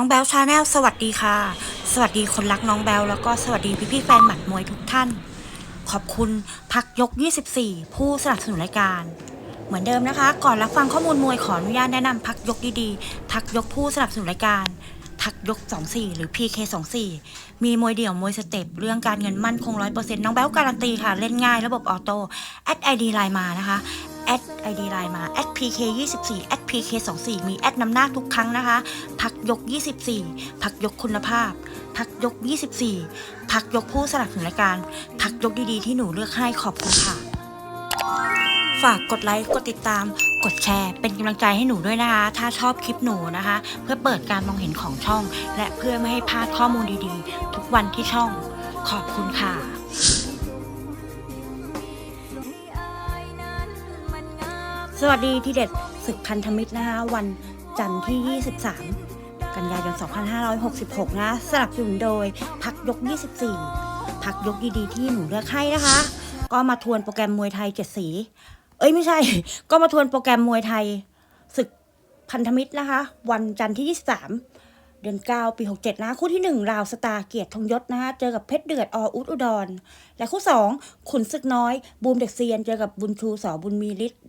น้องแบลชาแนลสวัสดีค่ะ สวัสดีคนรักน้องแบลแล้วก็สวัสดีพี่พี่แฟนหมัดมวยทุกท่าน ขอบคุณพักยก 24 ผู้สนับสนุนรายการ เหมือนเดิมนะคะ ก่อนรับฟังข้อมูลมวยขออนุญาตแนะนำพักยกดีๆพักยกผู้สนับสนุนรายการพักยก 24 หรือ PK 24 มีมวยเดี่ยวมวยสเต็ปเรื่องการเงินมั่นคง 100%น้องแบลการันตีค่ะ เล่นง่ายระบบออโต้แอดไอดีไลน์มานะคะ แอดไอดีไลน์มาแอด PK 24แอด PK 24มีแอดนำหน้าทุกครั้งนะคะพักยก 24พักยกคุณภาพพักยก 24พักยกผู้สนับสนุนรายการพักยกดีๆ ที่หนูเลือกให้ขอบคุณค่ะ ฝากกดไลค์ กดติดตาม กดแชร์ เป็นกำลังใจให้หนูด้วยนะคะ ถ้าชอบคลิปหนูนะคะ เพื่อเปิดการมองเห็นของช่อง และเพื่อไม่ให้พลาดข้อมูลดีๆ ทุกวันที่ช่อง ขอบคุณค่ะ สวัสดีที่เด็ดศึกพันธมิตรนะคะวันจันทร์ที่ 23 กันยายน 2566 นะสนับสนุนโดยพักยก 24 พักยกดีๆที่หนูเลือกให้นะคะ ก็มาทวนโปรแกรมมวยไทยเจ็ดสี เอ้ยไม่ใช่ ก็มาทวนโปรแกรมมวยไทยศึกพันธมิตรนะคะ วันจันทร์ที่ 23 เดือน 9 ปี 67 นะ คู่ที่ 1 ราวสตาเกียรติธงยศนะคะเจอกับเพชรเดือดออุดอุดร และคู่ 2 ขุนศึกน้อย บูมเด็กเซียน เจอกับบุญชูสอบุญมีฤทธิ์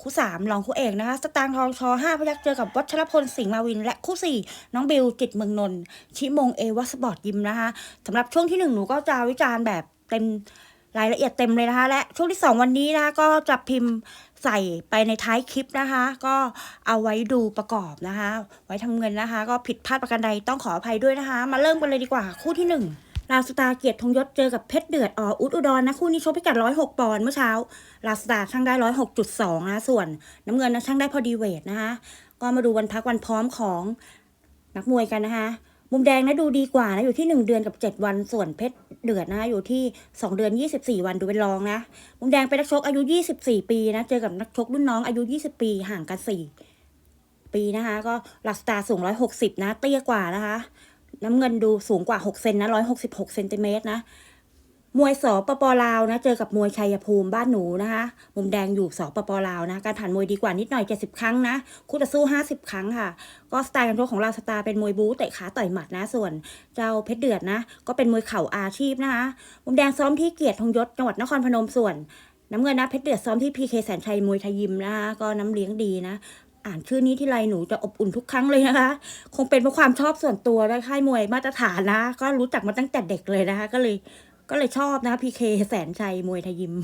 คู่สามรองคู่เอกนะคะสตางค์ทองชอห้าพยักเจอกับวัชรพลสิงห์มาวิน และคู่สี่น้องบิวจิตเมืองนนท์ชิมงเอวัสปอร์ตยิมนะคะสำหรับช่วงที่หนึ่งหนูก็จะวิจารณ์แบบเต็มรายละเอียดเต็มเลยนะคะ และช่วงที่สองวันนี้นะคะก็จะพิมพ์ใส่ไปในท้ายคลิปนะคะ ก็เอาไว้ดูประกอบนะคะ ไว้ทำเงินนะคะ ก็ผิดพลาดประการใดต้องขออภัยด้วยนะคะ มาเริ่มกันเลยดีกว่าคู่ที่หนึ่ง ลาสตาเกียรติธงยศเจอกับเพชรเดือดออุดอุดรนะคู่นี้ชกพิกัด106ปอนด์เมื่อเช้า ลาสตาช่างได้106.2นะส่วน น้ำเงินนะช่างได้พอดีเวทนะคะก็มาดูวันพักวันพร้อมของนักมวยกันนะคะมุมแดงนะดูดีกว่านะอยู่ที่1เดือนกับ7วันส่วนเพชรเดือดนะคะอยู่ที่2เดือน24วันดูเป็นรองนะ มุมแดงเป็นนักชกอายุ24ปีนะเจอกับนักชกรุ่นน้องอายุ20ปีห่างกัน4ปีนะคะ ก็ลาวสตาร์สูง160นะเตี้ยกว่านะคะ น้ำเงินดูสูงกว่า6เซนนะ166เซนติเมตรนะ มวยสปปลาวนะ เจอกับมวยชัยภูมิบ้านหนูนะคะ มุมแดงอยู่สปปลาวนะ การผ่านมวยดีกว่านิดหน่อย70ครั้งนะ คู่ต่อสู้50ครั้งค่ะ ก็สไตล์การชกของเราสตาร์เป็นมวยบู๊เตะขาต่อยหมัดนะ ส่วนเจ้าเพชรเดือดนะ ก็เป็นมวยเข่าอาชีพนะคะ มุมแดงซ้อมที่เกียรติธงยศจังหวัดนครพนมส่วนน้ำเงินนะเพชรเดือดซ้อมที่พีเคแสนชัยมวยไทยยิมนะคะก็น้ำเลี้ยงดีนะ อ่านชื่อนี้ที่ไรหนูจะอบอุ่นทุกครั้งเลยนะคะ คงเป็นเพราะความชอบส่วนตัวและค่ายมวยมาตรฐานนะ ก็รู้จักมาตั้งแต่เด็กเลยนะคะ ก็เลยก็เลยชอบนะคะพีเคแสนชัยมวยไทยยิม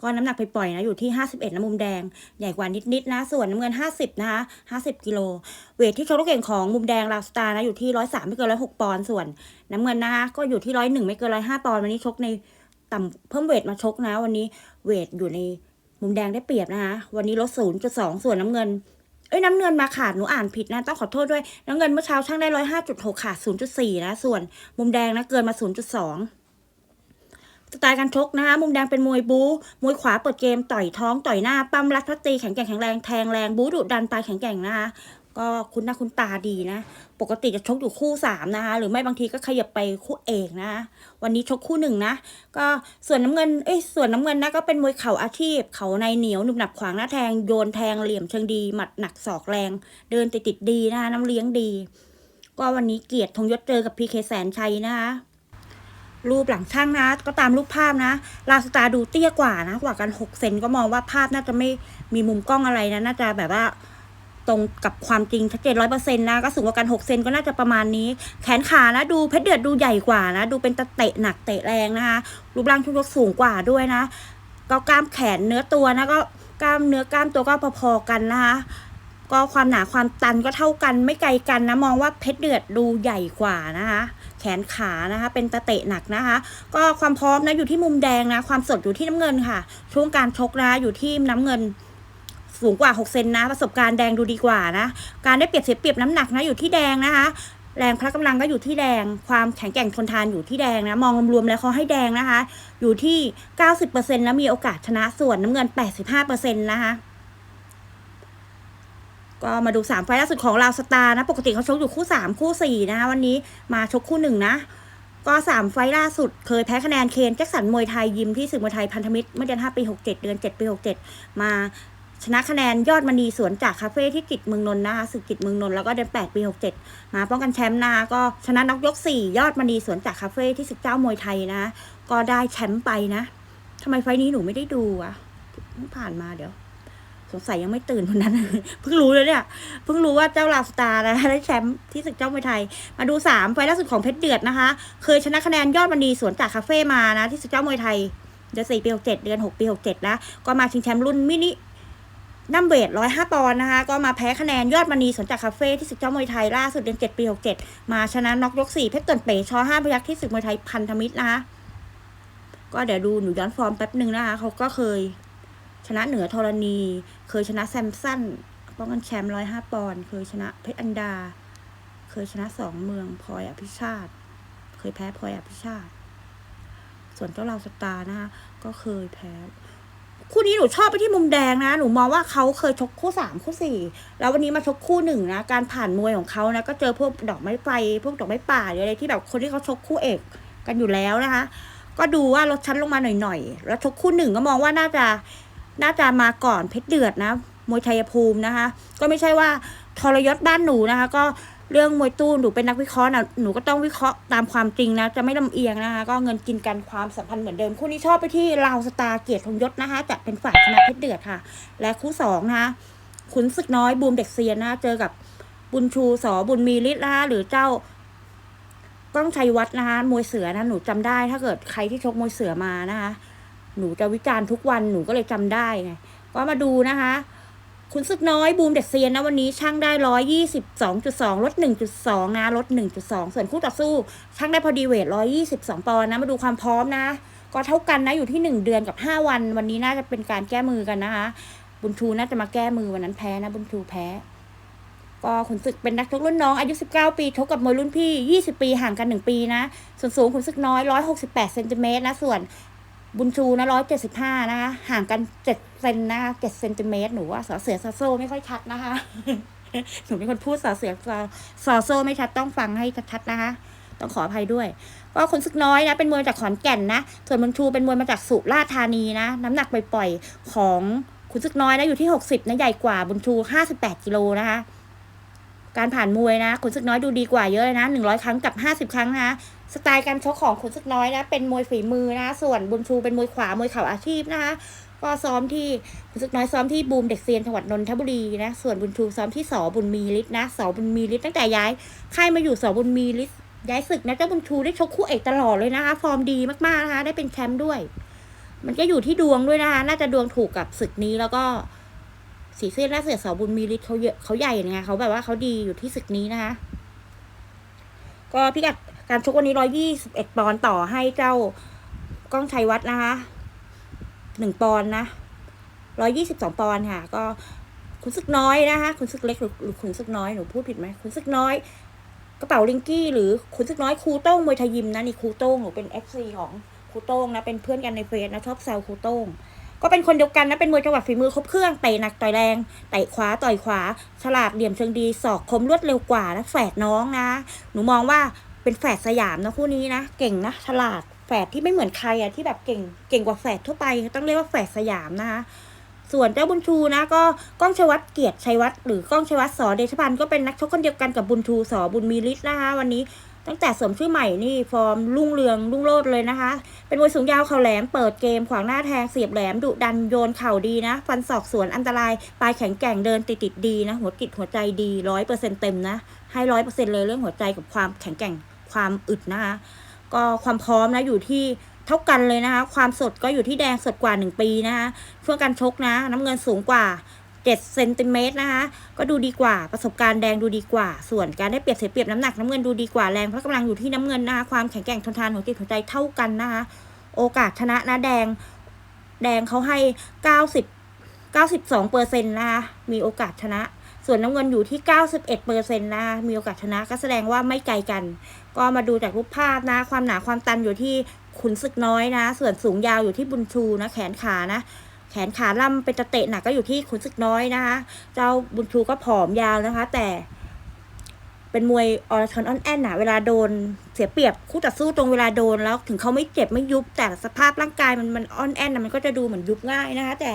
ก็น้ำหนักไปปล่อยนะ อยู่ที่ 51นะมุมแดง ใหญ่กว่านิดๆนะส่วนน้ำเงิน 50 นะคะ 50 กิโล เวทที่ชกลูกเก่งของมุมแดงลาวสตาร์นะ อยู่ที่ 103 ไม่เกิน 106 ปอนด์ส่วนน้ำเงินนะคะก็อยู่ที่ 101 ไม่เกิน 105 ปอนด์วันนี้ชกในต่ำเพิ่มเวทมาชกนะ วันนี้เวทอยู่ใน มุมแดงได้เปรียบนะคะ วันนี้ลด0.2ส่วนน้ำเงิน เอ้ยน้ำเงินมาขาดหนูอ่านผิดนะ ต้องขอโทษด้วย น้ำเงินเมื่อเช้าช่างได้ร้อยห้าจุดหกขาดศูนย์จุดสี่นะ ส่วนมุมแดงนะเกินมาศูนย์จุดสองสไตล์การชกนะคะมุมแดงเป็นมวยบู๊มวยขวาเปิดเกมต่อยท้องต่อยหน้า ปั้มรัดพัดตีแข็งแกร่งแข็งแรงแทงแรงบู๊ดุดันปลายแข็งแกร่งนะคะ ก็คุณหน้าคุณตาดีนะ ปกติจะชกอยู่คู่สามนะคะ หรือไม่บางทีก็ขยับไปคู่เอกนะคะวันนี้ชกคู่หนึ่งนะ ก็ส่วนน้ำเงิน เอ้ย ส่วนน้ำเงินนะก็เป็นมวยเข่าอาชีพ เข่าในเหนียวหนุบหนับขวางหน้าแทง โยนแทงเหลี่ยมเชิงดี หมัดหนักศอกแรง เดินติดติดดีนะคะน้ำเลี้ยงดี ก็วันนี้เกียรติธงยศเจอกับพีเคแสนชัยนะคะรูปหลังช่างนะ ก็ตามรูปภาพนะ ลาสตาดูเตี้ยกว่านะ กว่ากันหกเซนก็มองว่าภาพน่าจะไม่มีมุมกล้องอะไรนะ น่าจะแบบว่า ตรงกับความจริงชัดเจนร้อยเปอร์เซ็นต์นะก็สูงกว่ากันหกเซนก็น่าจะประมาณนี้ แขนขานะดูเพชรเดือดดูใหญ่กว่านะ ดูเป็นตะเตะหนักเตะแรงนะคะรูปร่างชุดยกสูงกว่าด้วยนะ ก็กล้ามแขนเนื้อตัวนะก็กล้ามเนื้อกล้ามตัวก็พอๆกันนะคะก็ความหนาความตันก็เท่ากันไม่ไกลกันนะ มองว่าเพชรเดือดดูใหญ่กว่านะคะ แขนขานะคะ เป็นตะเตะหนักนะคะ ก็ความพร้อมนะอยู่ที่มุมแดงนะ ความสดอยู่ที่น้ำเงินค่ะ ช่วงการชกนะอยู่ที่น้ำเงิน สูงกว่า 6 เซนนะ ประสบการณ์แดงดูดีกว่านะ การได้เปรียบเสียเปรียบน้ำหนักนะอยู่ที่แดงนะคะ แรงพละกำลังก็อยู่ที่แดง ความแข็งแกร่งทนทานอยู่ที่แดงนะ มองรวมๆแล้วเขาให้แดงนะคะ อยู่ที่ 90%แล้วมีโอกาสชนะส่วนน้ำเงิน 85%นะคะก็มาดู 3 ไฟล์ล่าสุดของลาวสตาร์นะ ปกติเขาชกอยู่คู่ 3 คู่ 4 นะคะวันนี้มาชกคู่ 1 นะ ก็ 3 ไฟล์ล่าสุด เคยแพ้คะแนนเคนแจ็คสันมวยไทยยิมที่สื่อมวยไทยพันธมิตร เมื่อเดือน5ปี 67 เดือน 7 ปี 67 มา ชนะคะแนนยอดมณีสวนจากคาเฟ่ที่กิจเมืองนนท์นะคะศึกกิจเมืองนนท์แล้วก็เดือนแปดปีหกเจ็ดมาป้องกันแชมป์นะก็ชนะน็อกยกสี่ยอดมณีสวนจากคาเฟ่ที่สิบเจ้ามวยไทยนะ ก็ได้แชมป์ไปนะทำไมไฟนี้หนูไม่ได้ดูอะเพิ่งผ่านมาเดี๋ยวสงสัยยังไม่ตื่นวันนั้น เพิ่งรู้เลยเนี่ย เพิ่งรู้ว่าเจ้าลาสตาร์นะได้แชมป์ที่ศึกเจ้ามวยไทย มาดูสามไฟล์ล่าสุดของเพชรเดือดนะคะ เคยชนะคะแนนยอดมณีสวนจากคาเฟ่มานะ ที่ศึกเจ้ามวยไทย เดือนสี่ปีหกเจ็ดเดือนหกปีหกเจ็ดนะ ก็มาชิงแชมป์รุ่นมินิ นัมเวทร้อยห้าปอนด์นะคะ ก็มาแพ้คะแนนยอดมณีสนจากคาเฟ่ที่ศึกเจ้ามวยไทยล่าสุดเดือนเจ็ดปีหกเจ็ดมาชนะน็อกยกสี่เพชรต่วนเป๋ชอห้าพยักที่ศึกมวยไทยพันธมิตรนะคะ ก็เดี๋ยวดูหนูย้อนฟอร์มแป๊บหนึ่งนะคะ เขาก็เคยชนะเหนือธรณี เคยชนะแซมสันป้องกันแชมป์ร้อยห้าปอนด์เคยชนะเพชรอันดา เคยชนะสองเมืองพลอยอภิชาติ เคยแพ้พลอยอภิชาติ ส่วนเจ้าเราวสตาร์นะคะก็เคยแพ้ คู่นี้หนูชอบไปที่มุมแดงนะ หนูมองว่าเขาเคยชกคู่สามคู่สี่แล้ววันนี้มาชกคู่หนึ่งนะ การผ่านมวยของเขานะ ก็เจอพวกดอกไม้ไฟ พวกดอกไม้ป่าหรืออะไรที่แบบคนที่เขาชกคู่เอกกันอยู่แล้วนะคะ ก็ดูว่าลดชั้นลงมาหน่อยๆ แล้วชกคู่หนึ่งก็มองว่าน่าจะ น่าจะมาก่อนเพชรเดือดนะ มวยไทยภูมินะคะ ก็ไม่ใช่ว่าทรยศบ้านหนูนะคะ ก็เรื่องมวยตู้หนูเป็นนักวิเคราะห์นะหนูก็ต้องวิเคราะห์ตามความจริงนะ จะไม่ลำเอียงนะคะ ก็เงินกินกันความสัมพันธ์เหมือนเดิม คู่นี้ชอบไปที่ลาวสตาร์เกียรติธงยศนะคะ จะเป็นฝ่ายชนะเพชรเดือดค่ะ และคู่สองนะคะขุนศึกน้อยบูมเด็กเซียนนะคะเจอกับบุญชูสอบุญมีฤทธิ์นะคะหรือเจ้าก้องชัยวัฒน์นะคะมวยเสือนะหนูจำได้ ถ้าเกิดใครที่ชกมวยเสือมานะคะ หนูจะวิจารณ์ทุกวันหนูก็เลยจำได้ไงก็มาดูนะคะ คุณซึกน้อยบูมเด็กเซียนนะวันนี้ช่างได้ร้อยยี่สิบสองจุดสองลดหนึ่งจุดสองนะลดหนึ่งจุดสองส่วนคู่ต่อสู้ช่างได้พอดีเวทร้อยยี่สิบสองปอนด์นะมาดูความพร้อมนะ ก็เท่ากันนะอยู่ที่หนึ่งเดือนกับห้าวัน วันนี้น่าจะเป็นการแก้มือกันนะคะ บุญชูน่าจะมาแก้มือวันนั้นแพ้นะ บุญชูแพ้ ก็ขุนศึกเป็นนักชกรุ่นน้องอายุ 19 ปีชกกับมวยรุ่นพี่ 20 ปีห่างกัน 1 ปีนะ ส่วนสูงขุนศึกน้อย 168เซนติเมตรนะส่วน บุญชูนะ175นะคะ ห่างกัน7เซนนะคะ7เซนติเมตรหนูว่าสอเสือซอโซไม่ค่อยชัดนะคะ หนูเป็นคนพูดสอเสือซอซอโซไม่ชัดต้องฟังให้ชัดๆนะคะ ต้องขออภัยด้วย ก็ขุนศึกน้อยนะ เป็นมวยจากขอนแก่นนะ ส่วนบุญชูเป็นมวยมาจากสุราษฎร์ธานีนะ น้ำหนักปล่อยๆของขุนศึกน้อยนะอยู่ที่60นะใหญ่กว่าบุญชู58กิโลนะคะการผ่านมวยนะขุนศึกน้อยดูดีกว่าเยอะเลยนะหนึ่งร้อยครั้งกับห้าสิบครั้งนะ สไตล์การชกของขุนศึกน้อยนะเป็นมวยฝีมือนะ ส่วนบุญชูเป็นมวยขวามวยเข่าอาชีพนะคะก็ซ้อมที่ขุนศึกน้อยซ้อมที่บูมเด็กเซียนจังหวัดนนทบุรีนะส่วนบุญชูซ้อมที่สอบุญมีฤทธิ์นะสอบุญมีฤทธิ์ตั้งแต่ย้ายค่ายมาอยู่สอบุญมีฤทธิ์ย้ายศึกนะเจ้าบุญชูได้ชกคู่เอกตลอดเลยนะคะ ฟอร์มดีมากๆนะคะ ได้เป็นแชมป์ด้วย มันก็อยู่ที่ดวงด้วยนะคะ น่าจะดวงถูกกับศึกนี้แล้วก็สีเสื้อและเสือสาวบุญมีฤทธิ์เขาเยอะเขาใหญ่ไงเขาแบบว่าเขาดีอยู่ที่ศึกนี้นะคะ ก็พิกัด การชกวันนี้ร้อยยี่สิบเอ็ดปอนต่อให้เจ้าก้องชัยวัฒน์นะคะหนึ่งปอนนะร้อยยี่สิบสองปอนค่ะ ก็ขุนศึกน้อยนะคะขุนศึกเล็กหรือหรือขุนศึกน้อยหนูพูดผิดไหมขุนศึกน้อย กระเป๋าลิงกี้ หรือขุนศึกน้อยครูโต้งมวยไทยยิมนะนี่ครูโต้งหนูเป็นเอฟซีของครูโต้งนะเป็นเพื่อนกันในเฟซนะชอบแซวครูโต้งก็เป็นคนเดียวกันนะเป็นมวยจังหวัดฝีมือครบเครื่องเตะหนักต่อยแรงเตะขวาต่อยขวา ฉลาดเหลี่ยมเชิงดี ศอกคมรวดเร็วกว่านะแฝดน้องนะ หนูมองว่า เป็นแฝดสยามนะคู่นี้นะเก่งนะฉลาดแฝดที่ไม่เหมือนใครอะที่แบบเก่งเก่งกว่าแฝดทั่วไป ต้องเรียกว่าแฝดสยามนะคะส่วนเจ้าบุญชูนะก็ก้องชวัฒน์เกียรติชัยวัฒน์หรือก้องชวัฒน์สอเดชพันธ์ก็เป็นนักชกคนเดียวกันกับบุญชูสอบุญมีฤทธิ์นะคะวันนี้ตั้งแต่สวมชื่อใหม่นี่ฟอร์มรุ่งเรืองรุ่งโรจน์เลยนะคะ เป็นมวยสูงยาวเข่าแหลมเปิดเกมขวางหน้าแทงเสียบแหลมดุดันโยนเข่าดีนะ ฟันศอกสวนอันตราย ปลายแข็งแกร่งเดินติดติดดีนะ หัวกิดหัวใจดีร้อยเปอร์เซ็นต์เต็มนะ ให้ร้อยเปอร์เซ็นต์เลยเรื่องหัวใจกับความแข็งแกร่ง ความอึดนะคะ ก็ความพร้อมนะอยู่ที่เท่ากันเลยนะคะ ความสดก็อยู่ที่แดงสดกว่าหนึ่งปีนะคะช่วงการชกนะ น้ำเงินสูงกว่า7เซนติเมตรนะคะก็ดูดีกว่าประสบการณ์แดงดูดีกว่า ส่วนการได้เปรียบเสียเปรียบน้ำหนักน้ำเงินดูดีกว่าแรงพละกำลังอยู่ที่น้ำเงินนะคะความแข็งแกร่งทนทานของจิตหัวใจเท่ากันนะคะโอกาสชนะนะแดง แดงเขาให้เก้าสิบเก้าสิบสองเปอร์เซ็นต์นะคะมีโอกาสชนะ ส่วนน้ำเงินอยู่ที่เก้าสิบเอ็ดเปอร์เซ็นต์นะคะมีโอกาสชนะก็แสดงว่าไม่ไกลกัน ก็มาดูจากรูปภาพนะ ความหนาความตันอยู่ที่ขุนศึกน้อยนะ ส่วนสูงยาวอยู่ที่บุญชูนะ แขนขานะ แขนขาล่ำเป็นตะเตะหนักก็อยู่ที่ขุนศึกน้อยนะคะ เจ้าบุญชูก็ผอมยาวนะคะ แต่ เป็นมวยออร์ชอนออนแอนน่ะเวลาโดนเสียเปรียบคู่ต่อสู้ตรงเวลาโดนแล้ว ถึงเขาไม่เจ็บไม่ยุบแต่สภาพร่างกายมันมันออนแอนน่ะมันก็จะดูเหมือนยุบง่ายนะคะ แต่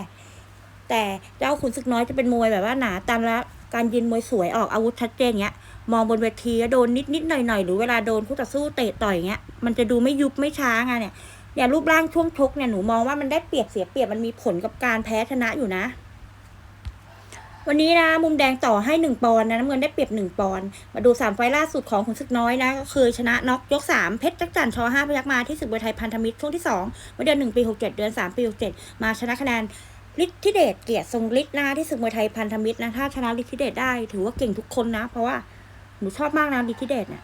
แต่เจ้าขุนศึกน้อยจะเป็นมวยแบบว่าหนาตันแล้วการยืนมวยสวยออกอาวุธชัดเจนเงี้ย มองบนเวทีโดนนิดนิดหน่อยหน่อยหรือเวลาโดนคู่ต่อสู้เตะต่อยเงี้ยมันจะดูไม่ยุบไม่ช้าไงเนี่ยเนี่ยรูปร่างช่วงชกเนี่ยหนูมองว่ามันได้เปรียบเสียเปรียบมันมีผลกับการแพ้ชนะอยู่นะ วันนี้นะมุมแดงต่อให้หนึ่งปอนด์นะน้ำเงินได้เปรียบหนึ่งปอนด์มาดูสามไฟล์ล่าสุดของขุนศึกน้อยนะก็คือชนะน็อกยกสามเพชรจักรจันทร์ชอห้าพยักมาที่ศึกมวยไทยพันธมิตรช่วงที่สองเมื่อเดือนหนึ่งปีหกเจ็ดเดือนสามปีหกเจ็ดมาชนะคะแนนฤทธิเดชเกียรติทรงฤทธิ์นะที่ศึกมวยไทยพันธมิตรนะถ้าชนะฤทธิเดชได้ ถือว่าเก่งทุกคนนะ เพราะว่า หนูชอบมากนะฤทธิเดชเนี่ย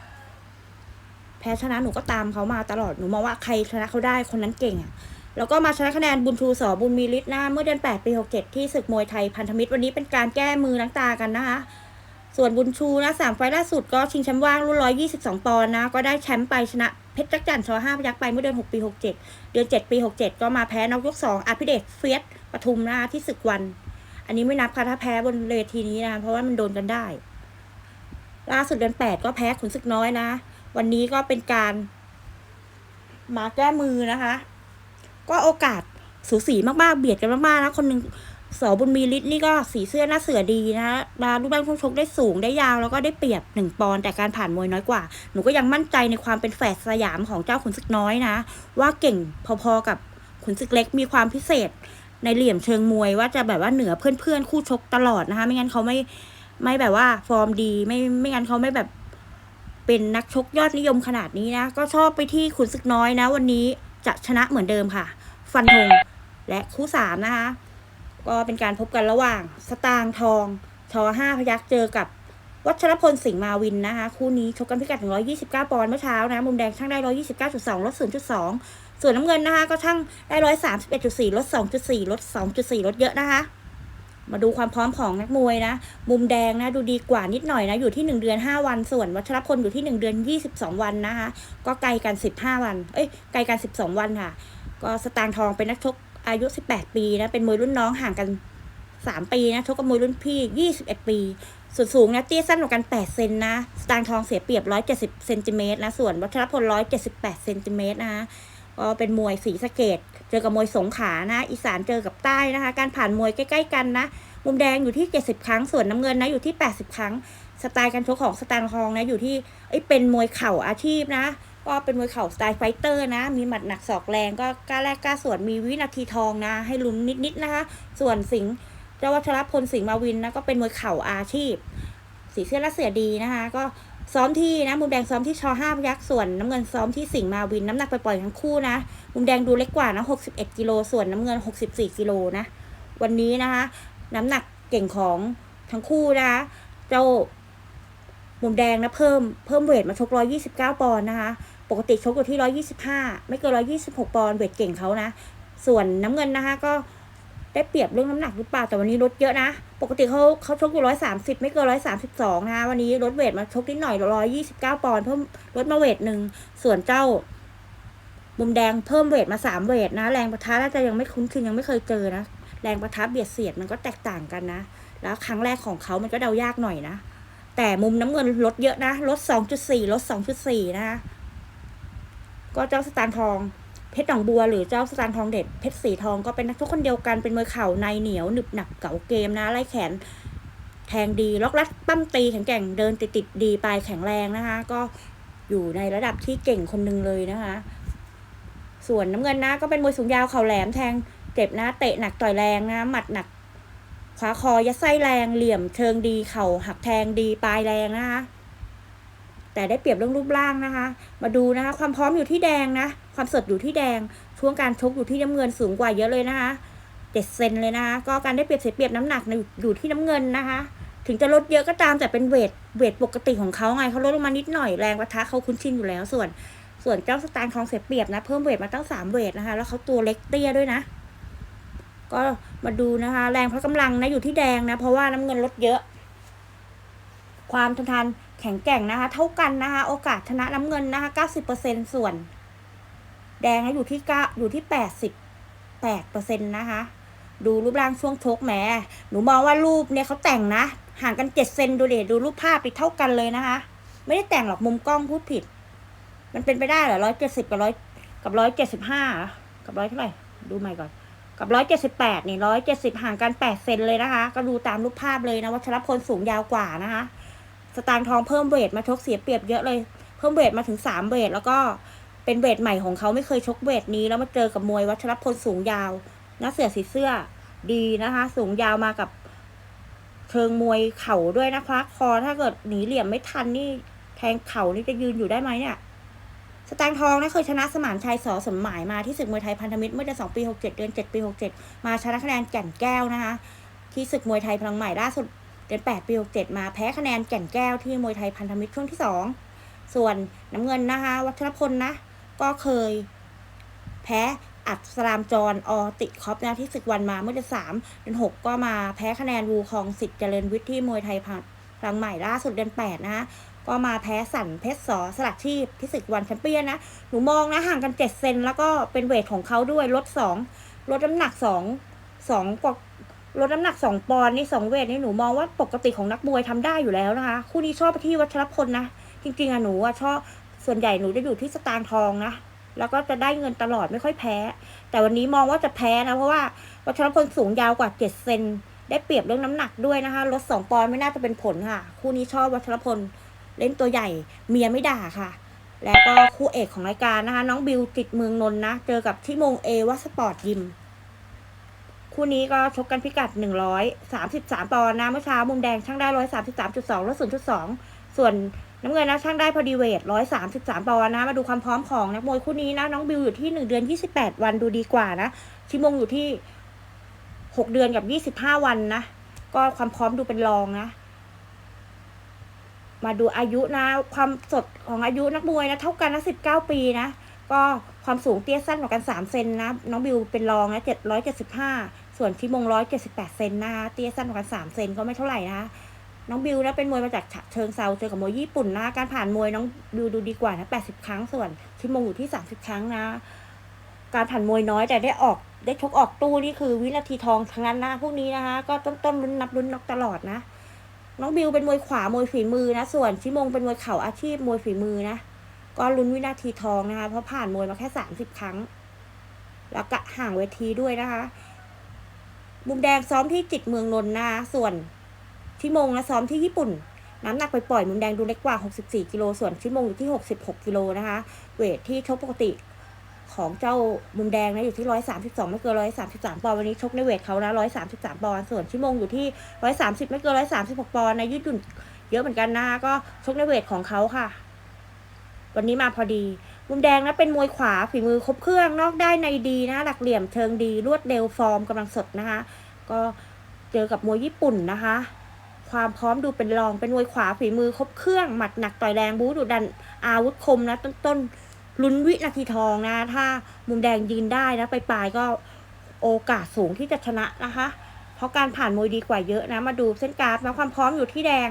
แพ้ชนะหนูก็ตามเขามาตลอดหนูมองว่าใครชนะเขาได้คนนั้นเก่งอะแล้วก็มาชนะคะแนนบุญชูสอบุญมีฤทธิ์นะเมื่อเดือน 8 ปี 67 ที่ศึกมวยไทยพันธมิตรวันนี้เป็นการแก้มือล้างตากันนะคะ ส่วนบุญชูนะสามไฟล์ล่าสุดก็ชิงแชมป์ว่างรุ่น 122 ปอนด์นะ ก็ได้แชมป์ไปชนะเพชรจักรจันทร์ชอ5พยักไปเมื่อเดือน 6 ปี 67 เดือน 7 ปี 67 ก็มาแพ้นอกยก 2อภิเดชเฟียสปทุมนะคะที่ศึกวัน อันนี้ไม่นับค่ะถ้าแพ้บนเวทีนี้นะเพราะว่ามันโดนกันได้ ล่าสุดเดือน8ก็แพ้ขุนศึกน้อยนะ วันนี้ก็เป็นการมาแก้มือนะคะ ก็โอกาสสูสีมากๆ เบียดกันมากๆนะคนหนึ่งสอบุญมีฤทธิ์นี่ก็สีเสื้อหน้าเสือดีนะมารูปร่างช่วงชกได้สูงได้ยาวแล้วก็ได้เปรียบหนึ่งปอนแต่การผ่านมวยน้อยกว่า หนูก็ยังมั่นใจในความเป็นแฝดสยามของเจ้าขุนศึกน้อยนะ ว่าเก่งพอๆกับขุนศึกเล็กมีความพิเศษ ในเหลี่ยมเชิงมวยว่าจะแบบว่าเหนือเพื่อนๆคู่ชกตลอดนะคะ ไม่งั้นเขาไม่ ไม่แบบว่าฟอร์มดีไม่ไม่งั้นเขาไม่แบบเป็นนักชกยอดนิยมขนาดนี้นะ ก็ชอบไปที่ขุนศึกน้อยนะ วันนี้จะชนะเหมือนเดิมค่ะ ฟันธงและคู่สามนะคะ ก็เป็นการพบกันระหว่างสตางทองชอห้าพยักเจอกับวัชรพลสิงห์มาวินนะคะ คู่นี้ชกกันพิกัด129 ปอนด์เมื่อเช้านะ มุมแดงช่างได้ 129.2 ลด 0.2 ส่วนน้ำเงินนะคะ ก็ช่างได้ 131.4 ลด 2.4 ลด 2.4 ลดเยอะนะคะ มาดูความพร้อมของนักมวยนะ มุมแดงนะดูดีกว่านิดหน่อยนะ อยู่ที่ 1 เดือน 5 วัน ส่วนวัชรพลอยู่ที่ 1 เดือน 22 วันนะคะ ก็ไกลกัน 15 วัน เอ้ย ไกลกัน 12 วันค่ะ ก็สตางทองเป็นนักชกอายุ 18 ปีนะ เป็นมวยรุ่นน้องห่างกัน 3 ปีนะ ชกกับมวยรุ่นพี่ 21 ปี ส่วนสูงนะ เตี้ยสั้นกว่ากัน 8 เซนนะ สตางทองเสียเปรียบ 170 เซนติเมตรนะ ส่วนวัชรพล 178 เซนติเมตรนะคะก็เป็นมวยสีสะเกต จอกับมวยสงขานะ อีสานเจอกับใต้นะคะ การผ่านมวยใกล้ ๆ กันนะ มุมแดงอยู่ที่ 70 ครั้ง ส่วนน้ำเงินนะอยู่ที่ 80 ครั้ง สไตล์การชกของสตางค์ทองนะอยู่ที่เอ้ยเป็นมวยเข่าอาชีพนะ ก็เป็นมวยเข่าสไตล์ไฟเตอร์นะ มีหมัดหนักศอกแรงก็กล้าแรกกล้าสวนมีวินาทีทองนะ ให้ลุ้นนิดๆนะคะ ส่วนสิงห์เจ้าวัชรพลสิงห์มาวินนะก็เป็นมวยเข่าอาชีพ สีเสื้อและเสือดีนะคะ ก็ ซ้อมที่นะ มุมแดงซ้อมที่ชอห้าพยักษ์ส่วนน้ำเงินซ้อมที่สิงห์มาวินน้ำหนักไปปล่อยทั้งคู่นะ มุมแดงดูเล็กกว่านะ61กิโลส่วนน้ำเงิน64กิโลนะ วันนี้นะคะ น้ำหนักเก่งของทั้งคู่นะคะเจ้ามุมแดงนะเพิ่มเพิ่มเวทมาชก129ปอนด์นะคะ ปกติชกอยู่ที่125ไม่เกิน126ปอนด์เวทเก่งเขานะ ส่วนน้ำเงินนะคะก็ ได้เปรียบเรื่องน้ำหนักหรือเปล่าแต่วันนี้ลดเยอะนะ ปกติเขาเขาชกอยู่130ไม่เกิน132นะคะวันนี้ลดเวทมาชกนิดหน่อย129ปอนด์เพิ่มลดมาเวทหนึ่งส่วนเจ้า มุมแดงเพิ่มเวทมา3เวทนะ แรงประทะน่าจะยังไม่คุ้นคือยังไม่เคยเจอนะแรงประทับเบียดเสียดมันก็แตกต่างกันนะ แล้วครั้งแรกของเขามันก็เดายากหน่อยนะแต่มุมน้ำเงินลดเยอะนะลด2.4ลด2.4นะคะก็เจ้าสตางค์ทอง เพชรหนองบัวหรือเจ้าสตางทองเด็ดเพชรสีทองก็เป็นนักชกคนเดียวกันเป็นมวยเข่าในเหนียวหนึบหนับเก๋าเกมนะไล่แขน แทงดีล็อกลัดปั้มตีแข็งแกร่งเดินติดติดดีปลายแข็งแรงนะคะ ก็อยู่ในระดับที่เก่งคนหนึ่งเลยนะคะ ส่วนน้ำเงินนะก็เป็นมวยสูงยาวเข่าแหลมแทงเจ็บนะเตะหนักต่อยแรงนะหมัดหนักขวาคอยัดไส้แรงเหลี่ยมเชิงดีเข่าหักแทงดีปลายแรงนะคะ แต่ได้เปรียบเรื่องรูปร่างนะคะ มาดูนะคะ ความพร้อมอยู่ที่แดงนะ ความสดอยู่ที่แดง ช่วงการชกอยู่ที่น้ำเงินสูงกว่าเยอะเลยนะคะเจ็ดเซนเลยนะคะ ก็การได้เปรียบเสียเปรียบน้ำหนักอยู่อยู่ที่น้ำเงินนะคะ ถึงจะลดเยอะก็ตามแต่เป็นเวทเวทปกติของเขาไงเขาลดลงมานิดหน่อยแรงประทะเขาคุ้นชินอยู่แล้วส่วน ส่วนเจ้าสตางค์ทองเสียเปรียบนะ เพิ่มเวทมาตั้งสามเวทนะคะ แล้วเขาตัวเล็กเตี้ยด้วยนะ ก็มาดูนะคะ แรงพละกำลังนะอยู่ที่แดงนะ เพราะว่าน้ำเงินลดเยอะ ความทนทาน แข็งแกร่งนะคะ เท่ากันนะคะ โอกาสชนะน้ำเงินนะคะเก้าสิบเปอร์เซ็นส่วน แดงอยู่ที่เก้าอยู่ที่แปดสิบแปดเปอร์เซ็นต์นะคะ ดูรูปร่างช่วงชกแหมหนูมองว่ารูปเนี่ยเขาแต่งนะ ห่างกันเจ็ดเซนดูเดดูรูปภาพไปเท่ากันเลยนะคะ ไม่ได้แต่งหรอกมุมกล้องพูดผิด มันเป็นไปได้เหรอร้อยเจ็ดสิบกับร้อยกับร้อยเจ็ดสิบห้ากับร้อยเท่าไหร่ ดูใหม่ก่อน กับร้อยเจ็ดสิบแปดนี่ร้อยเจ็ดสิบห่างกันแปดเซนเลยนะคะ ก็ดูตามรูปภาพเลยนะวัชรพลสูงยาวกว่านะคะ สตางค์ทองเพิ่มเวทมาชกเสียเปรียบเยอะเลย เพิ่มเวทมาถึงสามเวทแล้วก็เป็นเวทใหม่ของเขาไม่เคยชกเวทนี้แล้วมาเจอกับมวยวัชรพลสูงยาวนะเสือสีเสื้อดีนะคะ สูงยาวมากับเชิงมวยเข่าด้วยนะคะ คอถ้าเกิดหนีเหลี่ยมไม่ทันนี่แทงเข่านี่จะยืนอยู่ได้ไหมเนี่ยสแตงทองนะเคยชนะสมานชัยสอสมหมายมาที่ศึกมวยไทยพันธมิตรเมื่อเดือนสองปีหกเจ็ดเดือนเจ็ดปีหกเจ็ดมาชนะคะแนนแก่นแก้วนะคะ ที่ศึกมวยไทยพลังใหม่ล่าสุด เดือนแปดปีหกเจ็ดมาแพ้คะแนนแก่นแก้วที่มวยไทยพันธมิตรช่วงที่สองส่วนน้ำเงินนะคะ วัชรพลนะ ก็เคย แพ้อัดสลามจรอติคอปนะที่ศึกวันมาเมื่อเดือนสามเดือนหกก็มาแพ้คะแนนวูคองสิทธิ์เจริญวิทย์ที่มวยไทยพลังใหม่ล่าสุดเดือนแปดนะคะก็มาแพ้สันเพชรสอสลักชีพที่ศึกวันแชมเปี้ยนนะ หนูมองนะห่างกันเจ็ดเซนแล้วก็เป็นเวทของเขาด้วยลดสองลดน้ำหนักสองสองกว่า ลดน้ำหนักสองปอนด์นี่สองเวทนี่หนูมองว่าปกติของนักมวยทำได้อยู่แล้วนะคะ คู่นี้ชอบไปที่วัชรพลนะ จริง ๆอะหนูอะชอบส่วนใหญ่หนูจะอยู่ที่สตางทองนะแล้วก็จะได้เงินตลอดไม่ค่อยแพ้ แต่วันนี้มองว่าจะแพ้นะ เพราะว่าวัชรพลสูงยาวกว่าเจ็ดเซนได้เปรียบเรื่องน้ำหนักด้วยนะคะลดสองปอนด์ไม่น่าจะเป็นผลค่ะ คู่นี้ชอบวัชรพลเล่นตัวใหญ่เมียไม่ด่าค่ะ แล้วก็คู่เอกของรายการนะคะ น้องบิวติดเมืองนนนะ เจอกับที่มงเอวัสปอร์ตยิม คู่นี้ก็ชกกันพิกัดหนึ่งร้อยสามสิบสามปอนด์นะเมื่อเช้ามุมแดงช่างได้ร้อยสามสิบสามจุดสองลดศูนย์จุดสองส่วนน้ำเงินนะช่างได้พอดีเวทร้อยสามสิบสามปอนด์นะ มาดูความพร้อมของนักมวยคู่นี้นะ น้องบิวอยู่ที่หนึ่งเดือนยี่สิบแปดวันดูดีกว่านะ ชิมงอยู่ที่หกเดือนกับยี่สิบห้าวันนะ ก็ความพร้อมดูเป็นรองนะ มาดูอายุนะ ความสดของอายุนักมวยนะ เท่ากันนะสิบเก้าปีนะ ก็ความสูงเตี้ยสั้นกว่ากันสามเซนนะ น้องบิวเป็นรองนะเจ็ดร้อยเจ็ด ส่วนชิมงร้อยเจ็ดสิบแปดเซนนะคะเตี้ยสั้นกว่ากันสามเซนก็ไม่เท่าไหร่นะน้องบิวนะเป็นมวยมาจากฉะเชิงเซาเจอกับมวยญี่ปุ่นนะการผ่านมวยน้องบิวดูดีกว่านะแปดสิบครั้งส่วนชิมงอยู่ที่สามสิบครั้งนะ การผ่านมวยน้อยแต่ได้ออกได้ชกออกตู้นี่คือวินาทีทองทั้งนั้นนะพวกนี้นะคะ ก็ต้นต้นลุ้นนับลุ้นนอกตลอดนะ น้องบิวเป็นมวยขวามวยฝีมือนะ ส่วนชิมงเป็นมวยเข่าอาชีพมวยฝีมือนะก็ลุ้นวินาทีทองนะคะเพราะผ่านมวยมาแค่สามสิบครั้ง แล้วก็ห่างเวทีด้วยนะคะ มุมแดงซ้อมที่จิตเมืองนนท์นะคะส่วนชิมงนะซ้อมที่ญี่ปุ่น น้ำหนักไปปล่อยมุมแดงดูเล็กกว่า 64 กิโล ส่วนชิมงอยู่ที่ 66 กิโลนะคะ เวทที่ชกปกติของเจ้ามุมแดงนะอยู่ที่ร้อยสามสิบสองไม่เกินร้อยสามสิบสามปอนด์วันนี้ชกในเวทเขานะร้อยสามสิบสามปอนด์ส่วนชิมงอยู่ที่ร้อยสามสิบไม่เกินร้อยสามสิบหกปอนด์นะยืดหยุ่นเยอะเหมือนกันนะก็ชกในเวทของเขาค่ะ วันนี้มาพอดี มุมแดงนะเป็นมวยขวาฝีมือครบเครื่องนอกได้ในดีนะ หลักเหลี่ยมเชิงดีรวดเร็วฟอร์มกำลังสดนะคะ ก็เจอกับมวยญี่ปุ่นนะคะ ความพร้อมดูเป็นรองเป็นมวยขวาฝีมือครบเครื่องหมัดหนักต่อยแรงบู๊ดุดันอาวุธคมนะต้นต้นลุ้นวินาทีทองนะ ถ้ามุมแดงยืนได้นะไปปลายก็โอกาสสูงที่จะชนะนะคะ เพราะการผ่านมวยดีกว่าเยอะนะ มาดูเส้นกราฟนะความพร้อมอยู่ที่แดง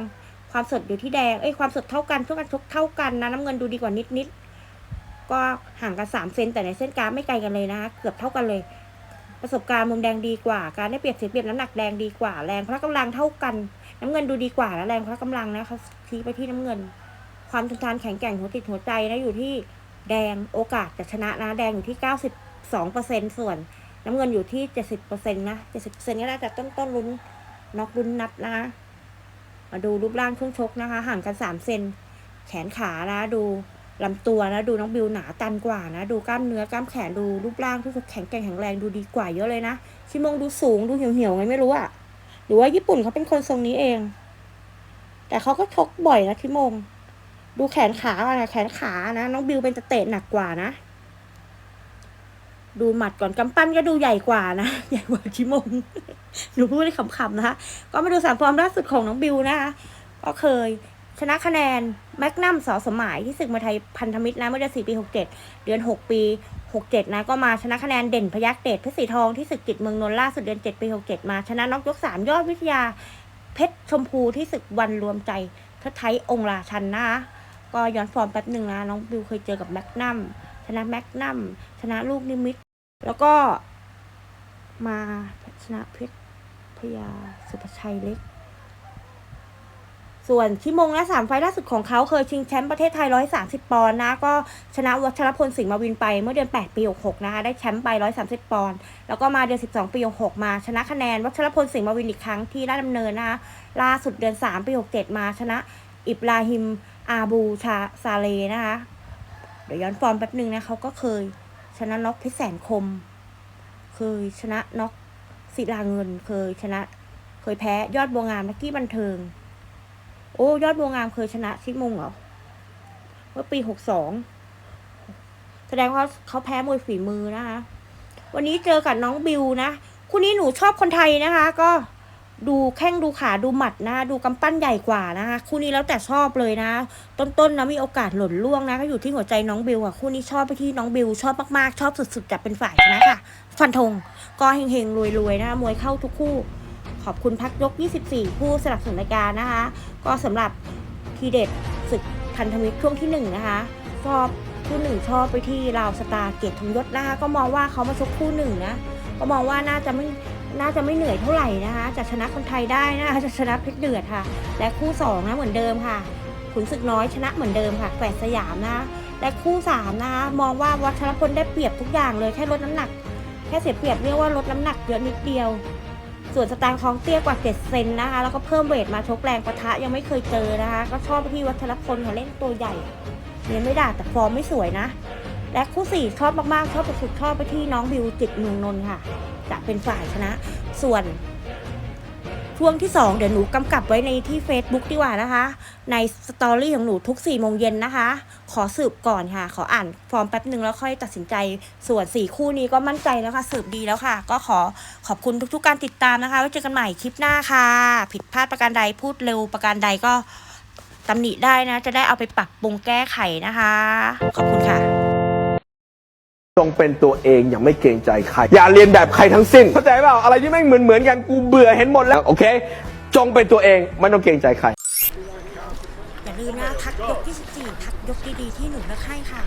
ความสดอยู่ที่แดงเอ้ยความสดเท่ากันช่วงการชกเท่ากันนะน้ำเงินดูดีกว่านิดนิด ก็ห่างกันสามเซนแต่ในเส้นกราฟไม่ไกลกันเลยนะคะเกือบเท่ากันเลย ประสบการณ์มุมแดงดีกว่า การได้เปรียบเสียเปรียบน้ำหนักแดงดีกว่า แรงพละกำลังเท่ากัน น้ำเงินดูดีกว่าแล้วแรงพละกำลังนะเขาชี้ไปที่น้ำเงิน ความทนทานแข็งแกร่งหัวจิตหัวใจนะอยู่ที่แดงโอกาสจะชนะนะแดงอยู่ที่เก้าสิบสองเปอร์เซ็นส่วนน้ำเงินอยู่ที่เจ็ดสิบเปอร์เซ็นต์นะเจ็ดสิบเปอร์เซ็นต์ก็ได้แต่ต้นต้นลุ้นน็อกลุ้นนับนะมาดูรูปร่างช่วงชกนะคะ ห่างกันสามเซน แขนขานะดู ลำตัวนะดูน้องบิวหนาตันกว่านะ ดูกล้ามเนื้อกล้ามแขนดูรูปร่างทุกแข็งแกร่งแข็งแรงดูดีกว่าเยอะเลยนะชิมงดูสูงดูเหี่ยวเหี่ยวๆไงไม่รู้อะหรือว่าญี่ปุ่นเขาเป็นคนทรงนี้เอง แต่เขาก็ชกบ่อยนะชิมง ดูแขนขาอะนะแขนขานะน้องบิวเป็นจะเตะหนักกว่านะ ดูหมัดก่อนกำปั้นก็ดูใหญ่กว่านะใหญ่กว่าชิมงหนูพูดได้ขำๆนะคะก็มาดูสามฟอร์มล่าสุดของน้องบิวนะคะก็เคย ชนะคะแนนแมกนัมสอสมหมายที่ศึกมวยไทยพันธมิตรนะเมื่อเดือนสี่ปีหกเจ็ดเดือนหกปีหกเจ็ดนะ ก็มาชนะคะแนนเด่นพยักเดชเพชรสีทองที่ศึกจิตเมืองนนท์ล่าสุดเดือนเจ็ดปีหกเจ็ดมาชนะน็อกยกสามยอดวิทยา เพชรชมพูที่ศึกวันรวมใจทัไทยองค์ราชันนะคะก็ย้อนฟอร์มแป๊บหนึ่งนะน้องบิวเคยเจอกับแมกนัมชนะแมกนัมชนะลูกนิมิต แล้วก็มาชนะเพชรพยาสุภชัยเล็ก ส่วนชิมงนะสามไฟล์ล่าสุดของเขาเคยชิงแชมป์ประเทศไทย 130 ปอนด์นะ ก็ชนะวัชรพลสิงห์มาวินไปเมื่อเดือน 8 ปี 66 นะคะ ได้แชมป์ไป 130 ปอนด์แล้วก็มาเดือน 12 ปี 66 มาชนะคะแนนวัชรพลสิงห์มาวินอีกครั้งที่ราชดำเนินนะคะล่าสุดเดือน 3 ปี 67 มาชนะอิบราฮิมอาบูชาซาเลนะคะ เดี๋ยวย้อนฟอร์มแป๊บหนึ่งนะเขาก็เคยชนะน็อกเพชรแสนคม เคยชนะน็อกศิลาเงิน เคยชนะ เคยแพ้ยอดบัวงามนักกี้บันเทิง โอ้ยอดบัวงามเคยชนะชิมงเหรอ เมื่อปีหกสองแสดงว่าเขาแพ้มวยฝีมือนะคะ วันนี้เจอกับน้องบิวนะคู่นี้หนูชอบคนไทยนะคะ ก็ดูแข้งดูขาดูหมัดนะ ดูกำปั้นใหญ่กว่านะคะคู่นี้แล้วแต่ชอบเลยนะ ต้นๆนะมีโอกาสหล่นล่วงนะ ก็อยู่ที่หัวใจน้องบิวอะคู่นี้ชอบไปที่น้องบิวชอบมากๆ ชอบสุดๆจะเป็นฝ่ายชนะค่ะ ฟันธงก็เฮงๆรวยๆนะมวยเข้าทุกคู่ ขอบคุณพักยก 24 ผู้สนับสนุนรายการนะคะ ก็สำหรับทีเด็ดศึกพันธมิตรช่วงที่หนึ่งนะคะชอบคู่หนึ่งชอบไปที่ราวสตาร์เกียรติธงยศนะคะ ก็มองว่าเขามาชกคู่หนึ่งนะ ก็มองว่าน่าจะไม่น่าจะไม่เหนื่อยเท่าไหร่นะคะ จะชนะคนไทยได้นะคะ จะชนะเพชรเดือดค่ะ และคู่สองนะเหมือนเดิมค่ะ ขุนศึกน้อยชนะเหมือนเดิมค่ะแฝดสยามนะ และคู่สามนะคะมองว่าวัชรพลได้เปรียบทุกอย่างเลยแค่ลดน้ำหนัก แค่เสียเปรียบเรียกว่าลดน้ำหนักเยอะนิดเดียว ส่วนสตางค์ท้องเตี้ยกว่า 7 เซนนะคะ แล้วก็เพิ่มเวทมาชกแรงปะทะยังไม่เคยเจอนะคะ ก็ชอบที่วัชรพลเขาเล่นตัวใหญ่เนี่ยไม่ด่าแต่ฟอร์มไม่สวยนะ และคู่สี่ชอบมากๆ ชอบสุดๆชอบไปที่น้องบิวจิตรเมืองนนท์ค่ะ จะเป็นฝ่ายชนะ ส่วนช่วงที่ 2 เดี๋ยวหนูกำกับไว้ในที่ Facebook ดีกว่านะคะ ในสตอรี่ของหนูทุก4โมงเย็นนะคะ ขอสืบก่อนค่ะ ขออ่านฟอร์มแป๊บหนึ่งแล้วค่อยตัดสินใจ ส่วน4คู่นี้ก็มั่นใจแล้วค่ะสืบดีแล้วค่ะ ก็ขอขอบคุณทุกๆการติดตามนะคะ ไว้เจอกันใหม่คลิปหน้าค่ะ ผิดพลาดประการใดพูดเร็วประการใดก็ตำหนิได้นะ จะได้เอาไปปรับปรุงแก้ไขนะคะ ขอบคุณค่ะจงเป็นตัวเองอย่างไม่เกรงใจใคร อย่าเรียนแบบใครทั้งสิ้น เข้าใจเปล่าอะไรที่แม่งเหมือนเหมือนๆกันกูเบื่อเห็นหมดแล้ว โอเค จงเป็นตัวเองไม่ต้องเกรงใจใคร อย่าลืมนะพักยกที่14พัก ยกดีๆที่หนูเลือกให้ค่ะ